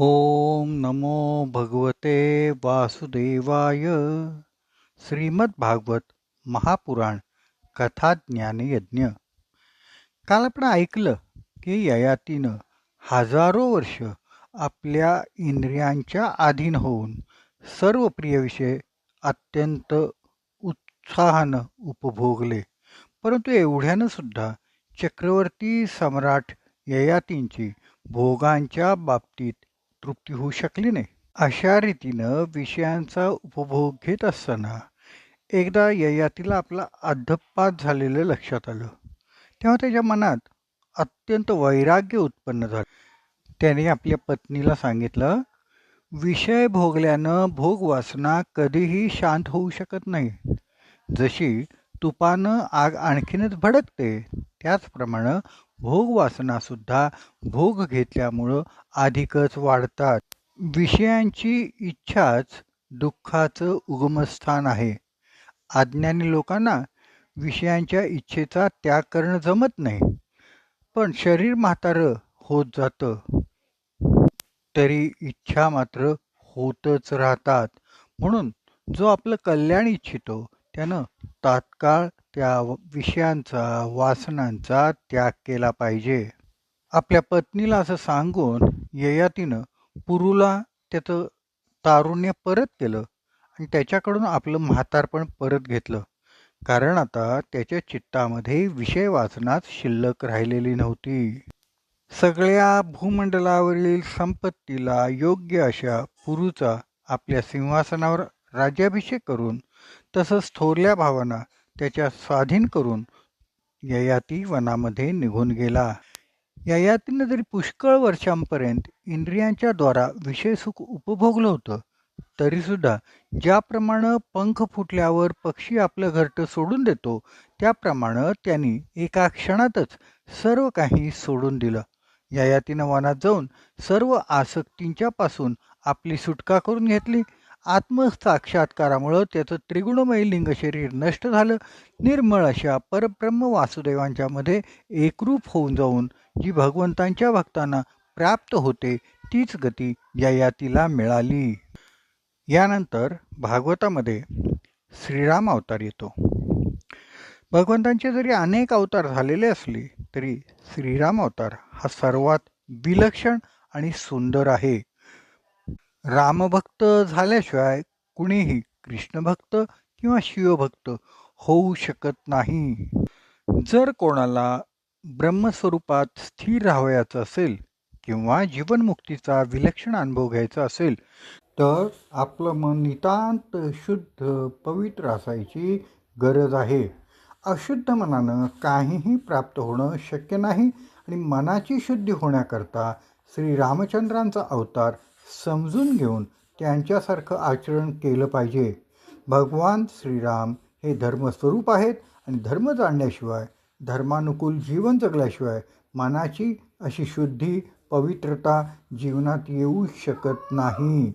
ओम नमो भगवते वासुदेवाय। श्रीमद्भागवत महापुराण कथा ज्ञानयज्ञ काल आपण ऐकलं की ययातीनं हजारो वर्ष आपल्या इंद्रियांच्या अधीन होऊन सर्व प्रिय विषय अत्यंत उत्साहानं उपभोगले. परंतु एवढ्यानं सुद्धा चक्रवर्ती सम्राट ययातींची भोगांच्या बाबतीत तृप्ती होऊ शकली नाही. अशा रीतीनं विषयांचा उपभोग घेत असताना एकदा ययातीला आपला अधपात झालेलं लक्षात आलं. तेव्हा त्याच्या मनात अत्यंत वैराग्य उत्पन्न झालं. त्याने आपल्या पत्नीला सांगितलं विषय भोगल्यानं भोगवासना कधीही शांत होऊ शकत नाही. जशी तुपानं आग आणखीनच भडकते त्याचप्रमाणे भोगवासनासुद्धा भोग घेतल्यामुळं अधिकच वाढतात. विषयांची इच्छाच दुःखाचं उगमस्थान आहे. अज्ञानी लोकांना विषयांच्या इच्छेचा त्याग करणं जमत नाही. पण शरीर म्हातारं होत जातं. तरी इच्छा मात्र होतच राहतात. म्हणून जो आपलं कल्याण इच्छितो त्यानं तात्काळ त्या विषयांचा वासनांचा त्याग केला पाहिजे. आपल्या पत्नीला असं सांगून ययातीनं पुरूला त्याचं तारुण्य परत केलं आणि त्याच्याकडून आपलं म्हातारपण परत घेतलं. कारण आता त्याच्या चित्तामध्ये विषय वाचनात शिल्लक राहिलेली नव्हती. सगळ्या भूमंडलावरील संपत्तीला योग्य अशा पुरूचा आपल्या सिंहासनावर राज्याभिषेक करून तसंच थोरल्या भावांना त्याच्या स्वाधीन करून ययाती वनामध्ये निघून गेला. ययातीनं जरी पुष्कळ वर्षांपर्यंत इंद्रियांच्या द्वारा विषय सुख उपभोगलं होतं तरीसुद्धा ज्याप्रमाणे पंख फुटल्यावर पक्षी आपलं घरटं सोडून देतो त्याप्रमाणे त्यांनी एका क्षणातच सर्व काही सोडून दिलं. ययातीनं वनात जाऊन सर्व आसक्तींच्यापासून आपली सुटका करून घेतली. आत्मसाक्षात्कारामुळं त्याचं त्रिगुणमय लिंग शरीर नष्ट झालं. निर्मळ अशा परब्रह्म वासुदेवांच्या मध्ये एकरूप होऊन जाऊन जी भगवंतांच्या भक्तांना प्राप्त होते तीच गती ययातीला मिळाली. यानंतर भागवतामध्ये श्रीराम अवतार येतो. भगवंतांचे जरी अनेक अवतार झालेले असले तरी श्रीराम अवतार हा सर्वात विलक्षण आणि सुंदर आहे. रामभक्त झाल्याशिवाय कुणीही कृष्णभक्त किंवा शिवभक्त होऊ शकत नाही. जर कोणाला ब्रह्मस्वरूपात स्थिर राहावयाचं असेल किंवा जीवनमुक्तीचा विलक्षण अनुभव घ्यायचा असेल तर आपलं मन नितांत शुद्ध पवित्र असायची गरज आहे. अशुद्ध मनानं काहीही प्राप्त होणं शक्य नाही आणि मनाची शुद्धी होण्याकरता श्री रामचंद्रांचा अवतार समजून घेऊन त्यांच्यासारखं आचरण केलं पाहिजे. भगवान श्रीराम हे धर्मस्वरूप आहेत आणि धर्म जाणल्याशिवाय धर्मानुकूल जीवन जगल्याशिवाय मनाची अशी शुद्धी पवित्रता जीवनात येऊ शकत नाही.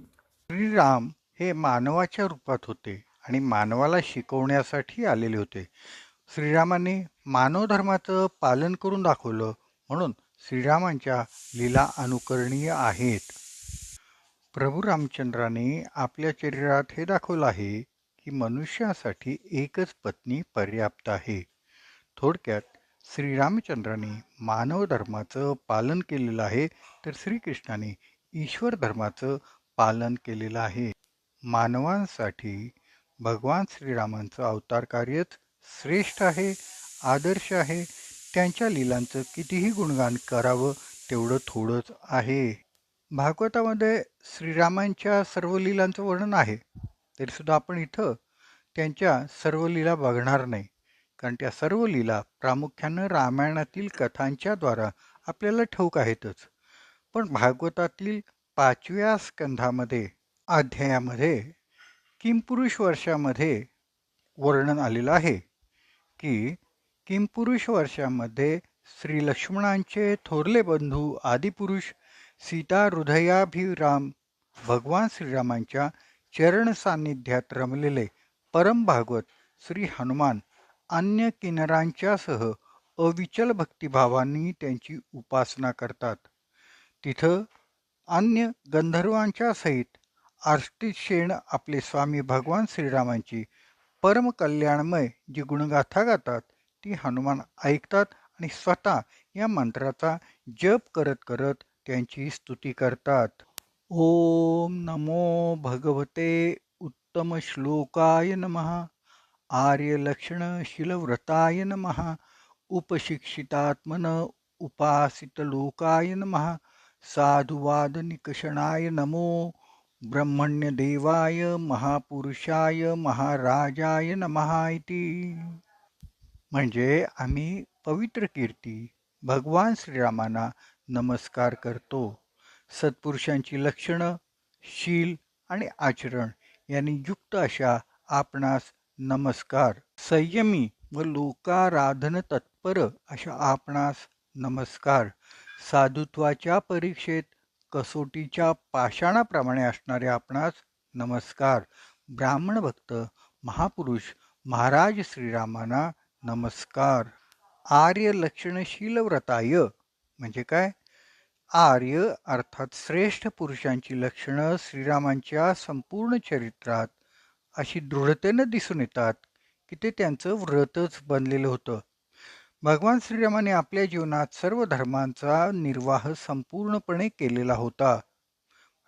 श्रीराम हे मानवाच्या रूपात होते आणि मानवाला शिकवण्यासाठी आलेले होते. श्रीरामाने मानव धर्माचं पालन करून दाखवलं म्हणून श्रीरामांच्या लीला अनुकरणीय आहेत. प्रभू रामचंद्राने आपल्या शरीरात हे दाखवलं आहे की मनुष्यासाठी एकच पत्नी पर्याप्त आहे. थोडक्यात श्रीरामचंद्राने मानव धर्माचं पालन केलेलं आहे तर श्रीकृष्णाने ईश्वर धर्माचं पालन केलेलं आहे. मानवांसाठी भगवान श्रीरामांचं अवतार कार्यच श्रेष्ठ आहे आदर्श आहे. त्यांच्या लिलांचं कितीही गुणगान करावं तेवढं थोडंच आहे. भागवतामध्ये श्रीरामांच्या सर्व लिलांचं वर्णन आहे. तरीसुद्धा आपण इथं त्यांच्या सर्व लीला बघणार नाही. कारण त्या सर्व लीला प्रामुख्यानं रामायणातील कथांच्या द्वारा आपल्याला ठाऊक आहेतच. पण भागवतातील पाचव्या स्कंधामध्ये अध्यायामध्ये किमपुरुष वर्षामध्ये वर्णन आलेलं आहे की किमपुरुष वर्षामध्ये श्री लक्ष्मणांचे थोरले बंधू आदिपुरुष सीता हृदयाभिराम भगवान श्रीरामांच्या चरण सान्निध्यात रमलेले परम भागवत श्री हनुमान अन्य किनरांच्यासह अविचल भक्तिभावांनी त्यांची उपासना करतात. तिथं अन्य गंधर्वांच्या सहित आर्ष्टिशेण आपले स्वामी भगवान श्रीरामांची परम कल्याणमय जी गुणगाथा गातात ती हनुमान ऐकतात आणि स्वतः या मंत्राचा जप करत करत त्यांची स्तुती करतात. ओम नमो भगवते उत्तम श्लोकाय नमः. आर्यलक्षणशीलव्रताय नमः. उपशिक्षितात्मन उपासितलोकाय नमः. साधुवादनिकषणाय नमो. ब्रह्मण्यदेवाय महापुरुषाय महाराजाय नमः इति. म्हणजे आम्ही पवित्र कीर्ती भगवान श्रीरामांना नमस्कार करतो. सत्पुरुषांची लक्षणं शील आणि आचरण यांनी युक्त अशा आपणास नमस्कार. संयमी व लोकाराधन तत्पर अशा आपणास नमस्कार. साधुत्वाच्या परीक्षेत कसोटीच्या पाषाणाप्रमाणे असणारे आपणास नमस्कार. ब्राह्मण भक्त महापुरुष महाराज श्रीरामांना नमस्कार. आर्य लक्षणशील व्रताय म्हणजे काय? आर्य अर्थात श्रेष्ठ पुरुषांची लक्षणं श्रीरामांच्या संपूर्ण चरित्रात अशी दृढतेनं दिसून येतात की ते त्यांचं व्रतच बनलेलं होतं. भगवान श्रीरामाने आपल्या जीवनात सर्व धर्मांचा निर्वाह संपूर्णपणे केलेला होता.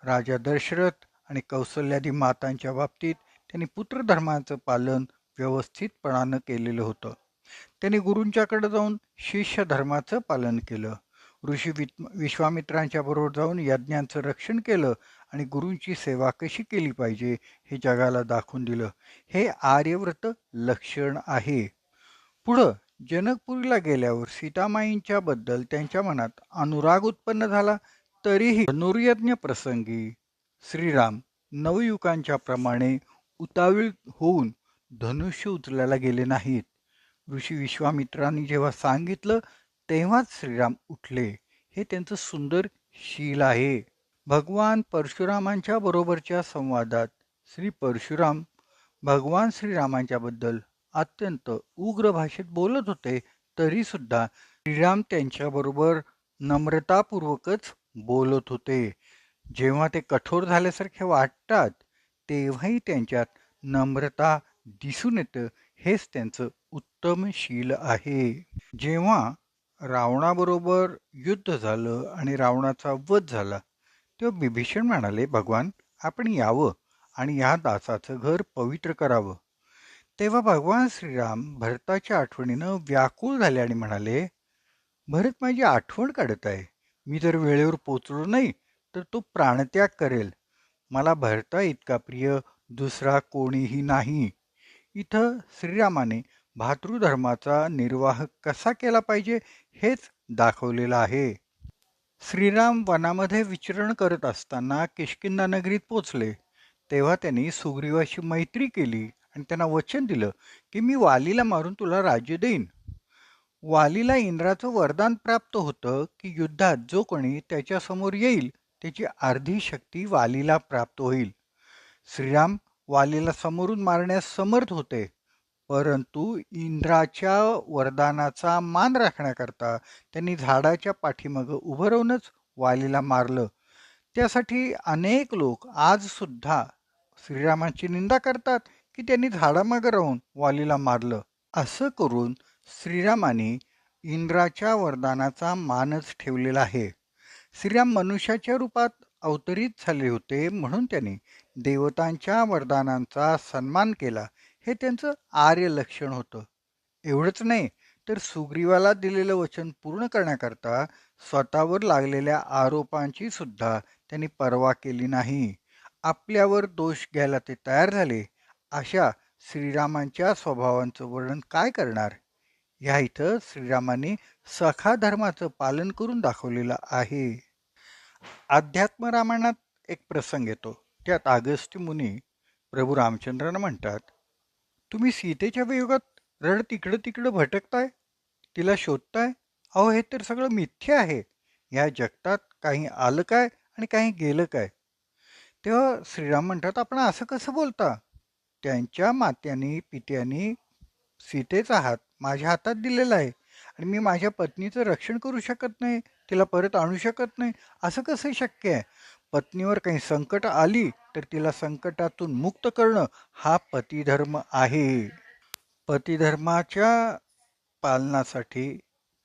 राजा दशरथ आणि कौशल्यादी मातांच्या बाबतीत त्यांनी पुत्रधर्माचं पालन व्यवस्थितपणानं केलेलं होतं. त्यांनी गुरूंच्याकडे जाऊन शिष्य धर्माचं पालन केलं. ऋषी विश्वामित्रांच्या बरोबर जाऊन यज्ञांचं रक्षण केलं आणि गुरूंची सेवा कशी केली पाहिजे हे जगाला दाखवून दिलं. हे आर्यव्रत लक्षण आहे. पुढं जनकपुरीला गेल्यावर सीतामाईंच्या बद्दल त्यांच्या मनात अनुराग उत्पन्न झाला. तरीही धनुर्यज्ञ प्रसंगी श्रीराम नवयुगांच्या प्रमाणे उतावीळ होऊन धनुष्य उचलायला गेले नाहीत. ऋषी विश्वामित्रांनी जेव्हा सांगितलं तेव्हाच श्रीराम उठले. हे त्यांचं सुंदर शील आहे. भगवान परशुरामांच्या बरोबरच्या संवादात श्री परशुराम भगवान श्रीरामांच्याबद्दल अत्यंत उग्र भाषेत बोलत होते तरीसुद्धा श्रीराम त्यांच्याबरोबर नम्रतापूर्वकच बोलत होते. जेव्हा ते कठोर झाल्यासारखे वाटतात तेव्हाही त्यांच्यात नम्रता दिसून येतं हेच त्यांचं उत्तम शील आहे. जेव्हा रावणाबरोबर युद्ध झालं आणि रावणाचा वध झाला तेव्हा बिभीषण म्हणाले भगवान आपण यावं आणि या दासाचं घर पवित्र करावं. तेव्हा भगवान श्रीराम भरताच्या आठवणीनं व्याकुळ झाले आणि म्हणाले भरत माझी आठवण काढत आहे. मी जर वेळेवर पोचलो नाही तर तो प्राणत्याग करेल. मला भरता इतका प्रिय दुसरा कोणीही नाही. इथं श्रीरामाने भातृधर्माचा निर्वाह कसा केला पाहिजे हेच दाखवलेलं आहे. श्रीराम वनामध्ये विचरण करत असताना किशकिंदा नगरीत पोचले. तेव्हा त्यांनी सुग्रीवाशी मैत्री केली आणि त्यांना वचन दिलं की मी वालीला मारून तुला राज्य देईन. वालीला इंद्राचं वरदान प्राप्त होतं की युद्धात जो कोणी त्याच्यासमोर येईल त्याची अर्धी शक्ती वालीला प्राप्त होईल. श्रीराम वालीला समोरून मारण्यास समर्थ होते. परंतु इंद्राच्या वरदानाचा मान राखण्याकरता त्यांनी झाडाच्या पाठीमागं उभं राहूनच वालीला मारलं. त्यासाठी अनेक लोक आज सुद्धा निंदा करतात की त्यांनी झाडामागं राहून वालीला मारलं. असं करून श्रीरामाने इंद्राच्या वरदानाचा मानच ठेवलेला आहे. श्रीराम मनुष्याच्या रूपात अवतरित झाले होते म्हणून त्यांनी देवतांच्या वरदानांचा सन्मान केला. हे त्यांचं आर्य लक्षण होतं. एवढंच नाही तर सुग्रीवाला दिलेलं वचन पूर्ण करण्याकरता स्वतःवर लागलेल्या आरोपांची सुद्धा त्यांनी पर्वा केली नाही. आपल्यावर दोष घ्यायला ते तयार झाले अशा श्रीरामांच्या स्वभावांचं वर्णन काय करणार? ह्या इथं श्रीरामाने सखा धर्माचं पालन करून दाखवलेलं आहे. अध्यात्म रामायणात एक प्रसंग येतो त्यात आगस्ती मुनी प्रभू रामचंद्रांना म्हणतात तुम्ही सीतेच्या वियोगात रड तिकडं तिकडं भटकताय? तिला शोधताय? अहो हे तर सगळं मिथ्य आहे. या जगतात काही आलं काय आणि काही गेलं काय? तेव्हा श्रीराम म्हणतात आपण असं कसं बोलता? त्यांच्या मात्यानी पित्यानी सीतेचा हात माझ्या हातात दिलेला आहे आणि मी माझ्या पत्नीचं रक्षण करू शकत नाही. तिला परत आणू शकत नाही. असं कसं शक्य आहे? पत्नीवर काही संकट आली तर तिला संकटातून मुक्त करणं हा पतिधर्म आहे. पतिधर्माच्या पालनासाठी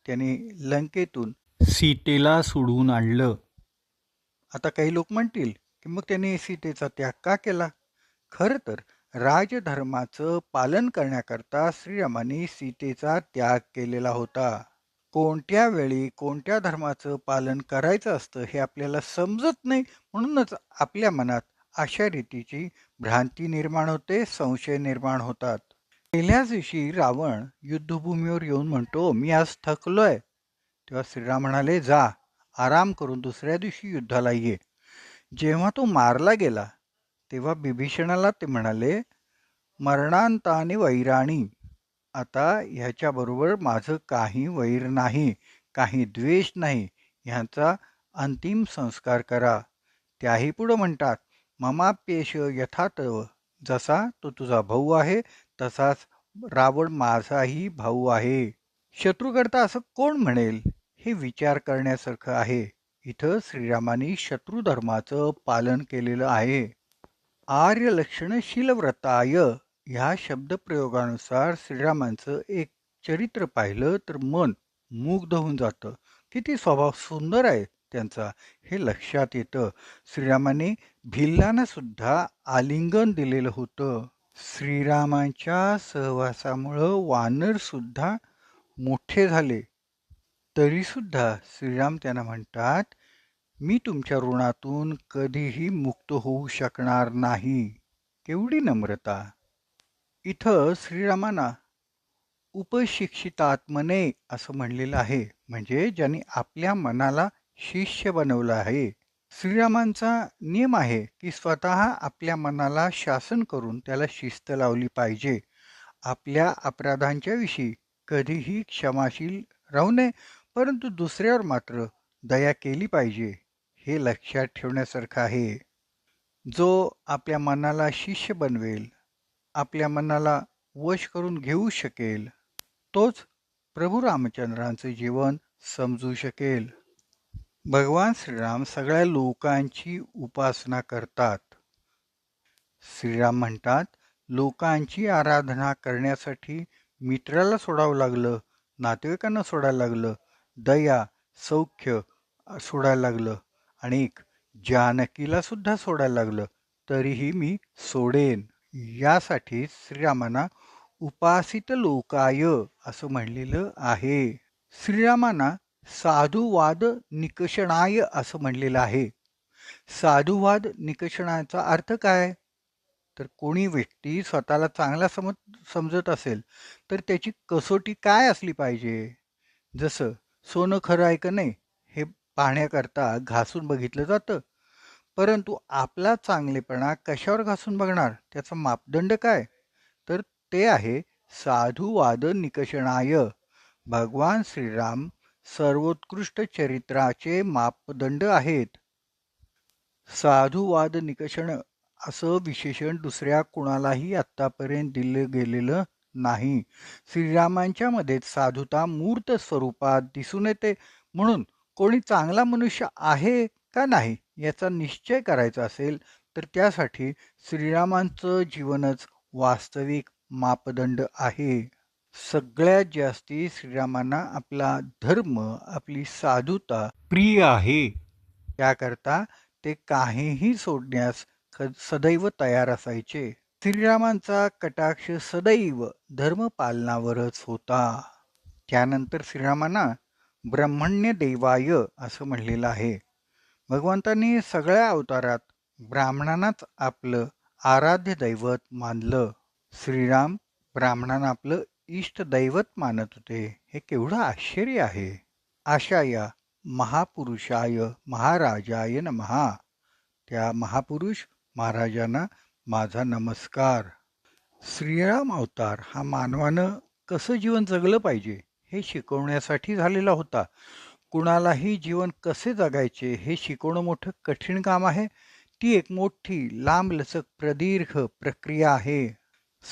त्यांनी लंकेतून सीतेला सोडून आणलं. आता काही लोक म्हणतील की मग त्यांनी सीतेचा त्याग का केला? खरं तर राजधर्माचं पालन करण्याकरता श्रीरामाने सीतेचा त्याग केलेला होता. कोणत्या वेळी कोणत्या धर्माचं पालन करायचं असतं हे आपल्याला समजत नाही म्हणूनच आपल्या मनात अशा रीतीची भ्रांती निर्माण होते संशय निर्माण होतात. पहिल्याच दिवशी रावण युद्धभूमीवर येऊन म्हणतो मी आज थकलोय. तेव्हा श्रीराम म्हणाले जा आराम करून दुसऱ्या दिवशी युद्धाला ये. जेव्हा तो मारला गेला तेव्हा बिभीषणाला ते म्हणाले मरणांताने वैराणी आता ह्याच्याबरोबर माझं काही वैर नाही काही द्वेष नाही ह्याचा अंतिम संस्कार करा. त्याही पुढं म्हणतात ममाप्येश यथातव जसा तो तुझा भाऊ आहे तसाच रावण माझाही भाऊ आहे. शत्रुकरता असं कोण म्हणेल? हे विचार करण्यासारखं आहे. इथं श्रीरामाने शत्रू धर्माचं पालन केलेलं आहे. आर्य लक्षण व्रताय ह्या शब्दप्रयोगानुसार श्रीरामांचं एक चरित्र पाहिलं तर मन मुग्ध होऊन जातं. किती स्वभाव सुंदर आहे त्यांचा हे लक्षात येतं. श्रीरामाने भिल्लांना सुद्धा आलिंगन दिलेलं होतं. श्रीरामांच्या सहवासामुळं वानर सुद्धा मोठे झाले. तरीसुद्धा श्रीराम त्यांना म्हणतात मी तुमच्या ऋणातून कधीही मुक्त होऊ शकणार नाही. केवढी नम्रता. इथं श्रीरामांना उपशिक्षितात्मने असं म्हणलेलं आहे. म्हणजे ज्यांनी आपल्या मनाला शिष्य बनवलं आहे. श्रीरामांचा नियम आहे की स्वतः आपल्या मनाला शासन करून त्याला शिस्त लावली पाहिजे. आपल्या अपराधांच्या विषयी कधीही क्षमाशील राहू नये परंतु दुसऱ्यावर मात्र दया केली पाहिजे हे लक्षात ठेवण्यासारखं आहे. जो आपल्या मनाला शिष्य बनवेल आपल्या मनाला वश करून घेऊ शकेल तोच प्रभू रामचंद्रांचे जीवन समजू शकेल. भगवान श्रीराम सगळ्या लोकांची उपासना करतात. श्रीराम म्हणतात लोकांची आराधना करण्यासाठी मित्राला सोडावं लागलं नातेवाईकांना सोडायला लागलं दया सौख्य सोडायला लागलं आणि जानकीला सुद्धा सोडायला लागलं तरीही मी सोडेन. यासाठी श्रीरामांना उपासित लोकाय असं म्हणलेलं आहे. श्रीरामांना साधुवाद निकषणाय असं म्हणलेलं आहे. साधुवाद निकषणाचा अर्थ काय? तर कोणी व्यक्ती स्वतःला चांगला समज समजत असेल तर त्याची कसोटी काय असली पाहिजे? जसं सोनं खरं आहे का नाही हे पाहण्याकरता घासून बघितलं जातं. परंतु आपला चांगलेपणा कशावर घासून बघणार? त्याचा मापदंड काय? तर ते आहे साधुवाद निकषणाय. भगवान श्रीराम सर्वोत्कृष्ट चरित्राचे मापदंड आहेत. साधुवाद निकषण असं विशेषण दुसऱ्या कुणालाही आत्तापर्यंत दिलं गेलेलं नाही. श्रीरामांच्या मध्ये साधुता मूर्त स्वरूपात दिसून येते. म्हणून कोणी चांगला मनुष्य आहे? का नाही याचा निश्चय करायचा असेल तर त्यासाठी श्रीरामांचं जीवनच वास्तविक मापदंड आहे. सगळ्यात जास्ती श्रीरामांना आपला धर्म आपली साधुता प्रिय आहे. त्याकरता ते काहीही सोडण्यास सदैव तयार असायचे. श्रीरामांचा कटाक्ष सदैव धर्मपालनावरच होता. त्यानंतर श्रीरामांना ब्रह्मण्य देवाय असं म्हणलेलं आहे. भगवंतांनी सगळ्या अवतारात ब्राह्मणांनाच आपलं आराध्य दैवत मानलं. श्रीराम ब्राह्मणांना आपलं इष्ट दैवत मानत होते. हे केवढं आश्चर्य आहे. आशा या महापुरुषाय महाराजाय नमहा त्या महापुरुष महाराजांना माझा नमस्कार. श्रीराम अवतार हा मानवानं कसं जीवन जगलं पाहिजे हे शिकवण्यासाठी झालेला होता. कुणालाही जीवन कसे जगायचे हे शिकवणं मोठं कठीण काम आहे. ती एक मोठी लांबलचक प्रदीर्घ प्रक्रिया आहे.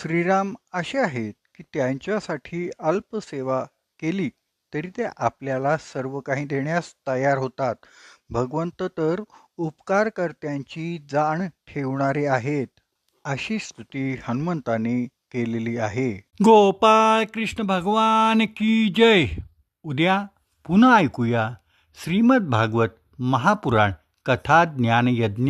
श्रीराम असे आहेत की त्यांच्यासाठी अल्पसेवा केली तरी ते आपल्याला सर्व काही देण्यास तयार होतात. भगवंत तर उपकारकर्त्यांची जाण ठेवणारे आहेत अशी स्तुती हनुमंताने केलेली आहे. गोपाळ कृष्ण भगवान की जय. उद्या पुन्हा ऐकूया श्रीमद भागवत महापुराण कथा ज्ञानयज्ञ